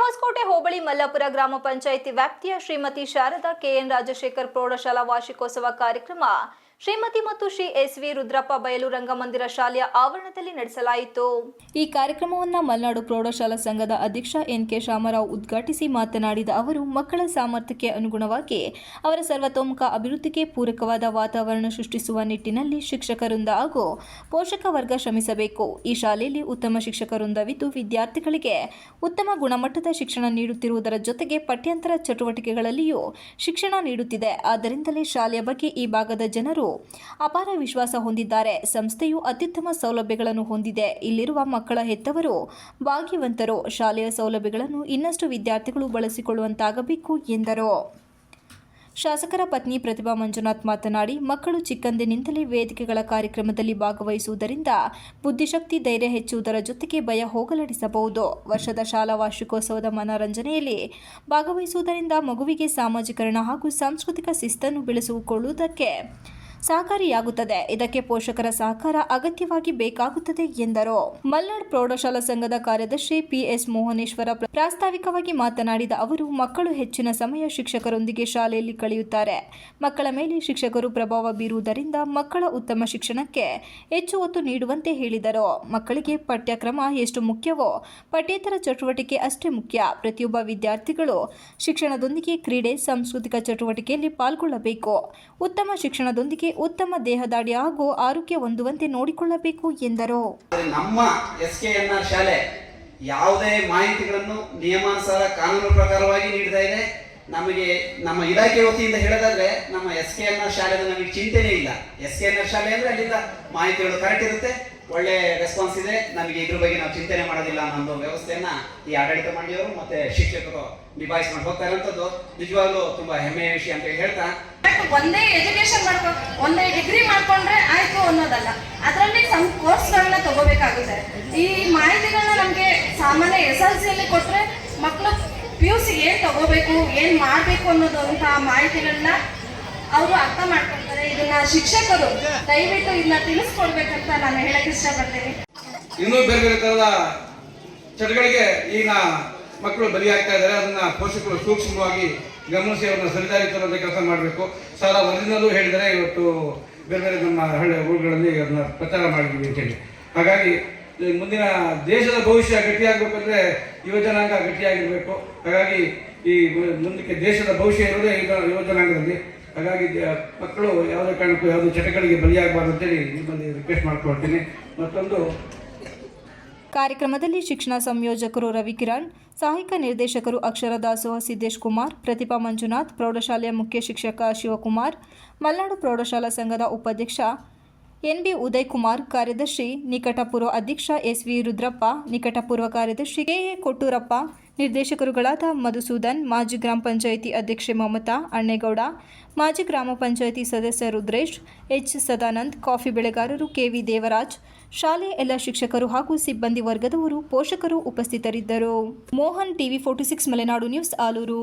ಹೊಸಕೋಟೆ ಹೋಬಳಿ ಮಲ್ಲಾಪುರ ಗ್ರಾಮ ಪಂಚಾಯಿತಿ ವ್ಯಾಪ್ತಿಯ ಶ್ರೀಮತಿ ಶಾರದಾ ಕೆಎನ್ ರಾಜಶೇಖರ್ ಪ್ರೌಢಶಾಲಾ ವಾರ್ಷಿಕೋತ್ಸವ ಕಾರ್ಯಕ್ರಮ ಶ್ರೀಮತಿ ಮತ್ತು ಶ್ರೀ ಎಸ್ ವಿ ರುದ್ರಪ್ಪ ಬಯಲು ರಂಗಮಂದಿರ ಶಾಲೆಯ ಆವರಣದಲ್ಲಿ ನಡೆಸಲಾಯಿತು. ಈ ಕಾರ್ಯಕ್ರಮವನ್ನು ಮಲೆನಾಡು ಪ್ರೌಢಶಾಲಾ ಸಂಘದ ಅಧ್ಯಕ್ಷ ಎನ್ ಕೆ ಶಾಮರಾವ್ ಉದ್ಘಾಟಿಸಿ ಮಾತನಾಡಿದ ಅವರು, ಮಕ್ಕಳ ಸಾಮರ್ಥ್ಯಕ್ಕೆ ಅನುಗುಣವಾಗಿ ಅವರ ಸರ್ವತೋಮುಖ ಅಭಿವೃದ್ಧಿಗೆ ಪೂರಕವಾದ ವಾತಾವರಣ ಸೃಷ್ಟಿಸುವ ನಿಟ್ಟಿನಲ್ಲಿ ಶಿಕ್ಷಕರಿಂದ ಹಾಗೂ ಪೋಷಕ ವರ್ಗ ಶ್ರಮಿಸಬೇಕು. ಈ ಶಾಲೆಯಲ್ಲಿ ಉತ್ತಮ ಶಿಕ್ಷಕರೊಂದವಿದ್ದು ವಿದ್ಯಾರ್ಥಿಗಳಿಗೆ ಉತ್ತಮ ಗುಣಮಟ್ಟದ ಶಿಕ್ಷಣ ನೀಡುತ್ತಿರುವುದರ ಜೊತೆಗೆ ಪಠ್ಯಂತರ ಚಟುವಟಿಕೆಗಳಲ್ಲಿಯೂ ಶಿಕ್ಷಣ ನೀಡುತ್ತಿದೆ. ಆದ್ದರಿಂದಲೇ ಶಾಲೆಯ ಬಗ್ಗೆ ಈ ಭಾಗದ ಜನರು ಅಪಾರ ವಿಶ್ವಾಸ ಹೊಂದಿದ್ದಾರೆ. ಸಂಸ್ಥೆಯು ಅತ್ಯುತ್ತಮ ಸೌಲಭ್ಯಗಳನ್ನು ಹೊಂದಿದೆ. ಇಲ್ಲಿರುವ ಮಕ್ಕಳ ಹೆತ್ತವರು ಭಾಗ್ಯವಂತರು. ಶಾಲೆಯ ಸೌಲಭ್ಯಗಳನ್ನು ಇನ್ನಷ್ಟು ವಿದ್ಯಾರ್ಥಿಗಳು ಬಳಸಿಕೊಳ್ಳುವಂತಾಗಬೇಕು ಎಂದರು. ಶಾಸಕರ ಪತ್ನಿ ಪ್ರತಿಭಾ ಮಂಜುನಾಥ್ ಮಾತನಾಡಿ, ಮಕ್ಕಳು ಚಿಕ್ಕಂದಿನಿಂದಲೇ ವೇದಿಕೆಗಳ ಕಾರ್ಯಕ್ರಮದಲ್ಲಿ ಭಾಗವಹಿಸುವುದರಿಂದ ಬುದ್ಧಿಶಕ್ತಿ, ಧೈರ್ಯ ಹೆಚ್ಚುವುದರ ಜೊತೆಗೆ ಭಯ ಹೋಗಲಾಡಿಸಬಹುದು. ವರ್ಷದ ಶಾಲಾ ವಾರ್ಷಿಕೋತ್ಸವದ ಮನರಂಜನೆಯಲ್ಲಿ ಭಾಗವಹಿಸುವುದರಿಂದ ಮಗುವಿಗೆ ಸಾಮಾಜಿಕರಣ ಹಾಗೂ ಸಾಂಸ್ಕೃತಿಕ ಶಿಸ್ತನ್ನು ಬೆಳೆಸಿಕೊಳ್ಳುವುದಕ್ಕೆ ಸಹಕಾರಿಯಾಗುತ್ತದೆ. ಇದಕ್ಕೆ ಪೋಷಕರ ಸಹಕಾರ ಅಗತ್ಯವಾಗಿ ಬೇಕಾಗುತ್ತದೆ ಎಂದರು. ಮಲ್ನಾಡ್ ಪ್ರೌಢಶಾಲಾ ಸಂಘದ ಕಾರ್ಯದರ್ಶಿ ಪಿಎಸ್ ಮೋಹನೇಶ್ವರ ಪ್ರ- ಪ್ರಾಸ್ತಾವಿಕವಾಗಿ ಮಾತನಾಡಿದ ಅವರು, ಮಕ್ಕಳು ಹೆಚ್ಚಿನ ಸಮಯ ಶಿಕ್ಷಕರೊಂದಿಗೆ ಶಾಲೆಯಲ್ಲಿ ಕಳೆಯುತ್ತಾರೆ. ಮಕ್ಕಳ ಮೇಲೆ ಶಿಕ್ಷಕರು ಪ್ರಭಾವ ಬೀರುವುದರಿಂದ ಮಕ್ಕಳ ಉತ್ತಮ ಶಿಕ್ಷಣಕ್ಕೆ ಹೆಚ್ಚು ಒತ್ತು ನೀಡುವಂತೆ ಹೇಳಿದರು. ಮಕ್ಕಳಿಗೆ ಪಠ್ಯಕ್ರಮ ಎಷ್ಟು ಮುಖ್ಯವೋ, ಪಠ್ಯೇತರ ಚಟುವಟಿಕೆ ಅಷ್ಟೇ ಮುಖ್ಯ. ಪ್ರತಿಯೊಬ್ಬ ವಿದ್ಯಾರ್ಥಿಗಳು ಶಿಕ್ಷಣದೊಂದಿಗೆ ಕ್ರೀಡೆ, ಸಾಂಸ್ಕೃತಿಕ ಚಟುವಟಿಕೆಯಲ್ಲಿ ಪಾಲ್ಗೊಳ್ಳಬೇಕು. ಉತ್ತಮ ಶಿಕ್ಷಣದೊಂದಿಗೆ ಉತ್ತಮ ದೇಹದಾಡಿ ಹಾಗೂ ಆರೋಗ್ಯ ಹೊಂದುವಂತೆ ನೋಡಿಕೊಳ್ಳಬೇಕು ಎಂದರು. ನಮ್ಮ ಎಸ್ ಶಾಲೆ ಯಾವುದೇ ಮಾಹಿತಿಗಳನ್ನು ನಿಯಮಾನುಸಾರ ಕಾನೂನು ಪ್ರಕಾರವಾಗಿ ನೀಡ್ತಾ ಇದೆ. ನಮಗೆ ನಮ್ಮ ಇಲಾಖೆ ವತಿಯಿಂದ ಹೇಳೋದಾದ್ರೆ ನಮ್ಮ ಎಸ್ ಕೆ ಎನ್ ಆರ್ ಶಾಲೆ ನಮಗೆ ಚಿಂತೆನೇ ಇಲ್ಲ. ಎಸ್ ಕೆ ಎನ್ ಆರ್ ಶಾಲೆ ಅಂದ್ರೆ ಅಲ್ಲಿಂದ ಮಾಹಿತಿಗಳು ಕರೆಕ್ಟ್ ಇರುತ್ತೆ. ಒಳ್ಳೆ ರೆಸ್ಪಾನ್ಸ್ ಇದೆ. ನಮಗೆ ಇದ್ರ ಬಗ್ಗೆ ನಾವು ಚಿಂತನೆ ಮಾಡೋದಿಲ್ಲ ಅನ್ನೋ ಒಂದು ವ್ಯವಸ್ಥೆಯನ್ನ ಈ ಆಡಳಿತ ಮಂಡಳಿಯವರು ಮತ್ತೆ ಶಿಕ್ಷಕರು ನಿಭಾಯಿಸ್ಕೊಂಡು ಹೋಗ್ತಾ ಇರೋಂಥದ್ದು. ನಿಜವಾಗ್ಲೂ ತುಂಬಾ ಹೆಮ್ಮೆಯ ವಿಷಯ ಅಂತ ಹೇಳಿ ಹೇಳ್ತಾ ಒಂದೇ ಎಜುಕೇಶನ್ ಮಾಡ್ಕೊ ಒಂದೇ ಡಿಗ್ರಿ ಮಾಡ್ಕೊಂಡ್ರೆ ಆಯ್ತು ಅನ್ನೋದಲ್ಲ. ಅದರಲ್ಲಿ ಸಮ್ ಕೋರ್ಸ್ಗಳನ್ನ ತಗೋಬೇಕಾಗುತ್ತೆ. ಈ ಮಾಹಿತಿಗಳನ್ನ ನಮಗೆ ಸಾಮಾನ್ಯ ಎಸ್ ಎಲ್ ಸಿಯಲ್ಲಿ ಕೊಟ್ಟರೆ ಮಕ್ಕಳು ಪಿ ಯು ಸಿ ಏನು ತಗೋಬೇಕು, ಏನು ಮಾಡಬೇಕು ಅನ್ನೋದಂತ ಮಾಹಿತಿಗಳನ್ನ ಅವರು ಅರ್ಥ ಮಾಡ್ಕೊಳ್ತಾರೆ, ಇದನ್ನ ಶಿಕ್ಷಕರು ದಯವಿಟ್ಟು ಇದನ್ನ ತಿಳಿಸ್ಕೊಡ್ಬೇಕಂತ ನಾನು ಹೇಳಕ್ ಇಷ್ಟಪಡ್ತೀನಿ. ಇನ್ನೂ ಬೇರೆ ಬೇರೆ ತರದ ಚಟಗಳಿಗೆ ಈಗ ಮಕ್ಕಳು ಬಲಿಯಾಗ್ತಾ ಇದ್ದಾರೆ. ಅದನ್ನ ಪೋಷಕರು ಸೂಕ್ಷ್ಮವಾಗಿ ಗಮನಿಸಿ ಅವ್ರನ್ನ ಸರಿದಾರಿತರದ ಕೆಲಸ ಮಾಡಬೇಕು. ಸಾಲ ಒಂದಿನಲ್ಲೂ ಹೇಳಿದರೆ ಇವತ್ತು ಬೇರೆ ಬೇರೆ ನಮ್ಮ ಹಳ್ಳಿ ಊರುಗಳಲ್ಲಿ ಅದನ್ನ ಪ್ರಚಾರ ಮಾಡಿದ್ದೀವಿ ಅಂತೇಳಿ ಹಾಗಾಗಿ ಮುಂದಿನ ದೇಶದ ಭವಿಷ್ಯ ಗಟ್ಟಿಯಾಗಬೇಕಂದ್ರೆ ಯುವಜನಾಂಗ ಗಟ್ಟಿಯಾಗಿರಬೇಕು. ಹಾಗಾಗಿ ಈ ಮುಂದಕ್ಕೆ ದೇಶದ ಭವಿಷ್ಯ ಇರೋದೇ ಈಗ ಯುವಜನಾಂಗದಲ್ಲಿ ಹಾಗಾಗಿ ಮಕ್ಕಳು ಯಾವುದೇ ಕಾರಣಕ್ಕೂ ಯಾವುದೇ ಚಟಗಳಿಗೆ ಬಲಿಯಾಗಬಾರ್ದು ಅಂತೇಳಿ ನಿಮ್ಮಲ್ಲಿ ರಿಕ್ವೆಸ್ಟ್ ಮಾಡ್ಕೊಳ್ತೀನಿ. ಮತ್ತೊಂದು. ಕಾರ್ಯಕ್ರಮದಲ್ಲಿ ಶಿಕ್ಷಣ ಸಂಯೋಜಕರು ರವಿಕಿರಣ್ ಸಹಾಯಕ ನಿರ್ದೇಶಕರು ಅಕ್ಷರ ದಾಸೋಹ ಸಿದ್ದೇಶ್ ಕುಮಾರ್, ಪ್ರತಿಭಾ ಮಂಜುನಾಥ್, ಪ್ರೌಢಶಾಲೆಯ ಮುಖ್ಯ ಶಿಕ್ಷಕ ಶಿವಕುಮಾರ್, ಮಲ್ನಾಡು ಪ್ರೌಢಶಾಲಾ ಸಂಘದ ಉಪಾಧ್ಯಕ್ಷ ಎನ್ ಬಿ ಉದಯ್ ಕುಮಾರ್ ಕಾರ್ಯದರ್ಶಿ, ನಿಕಟಪೂರ್ವ ಅಧ್ಯಕ್ಷ ಎಸ್ ವಿ ರುದ್ರಪ್ಪ, ನಿಕಟಪೂರ್ವ ಕಾರ್ಯದರ್ಶಿ ಕೆ ಎ ಕೊಟ್ಟೂರಪ್ಪ, ನಿರ್ದೇಶಕರುಗಳಾದ ಮಧುಸೂದನ್, ಮಾಜಿ ಗ್ರಾಮ ಪಂಚಾಯಿತಿ ಅಧ್ಯಕ್ಷೆ ಮಮತಾ ಅಣ್ಣೇಗೌಡ, ಮಾಜಿ ಗ್ರಾಮ ಪಂಚಾಯಿತಿ ಸದಸ್ಯ ರುದ್ರೇಶ್, ಎಚ್ ಸದಾನಂದ್, ಕಾಫಿ ಬೆಳೆಗಾರರು ಕೆವಿ ದೇವರಾಜ್, ಶಾಲೆ ಎಲ್ಲ ಶಿಕ್ಷಕರು ಹಾಗೂ ಸಿಬ್ಬಂದಿ ವರ್ಗದವರು ಪೋಷಕರು ಉಪಸ್ಥಿತರಿದ್ದರು. Mohan TV forty six, Malenadu news, Aluru.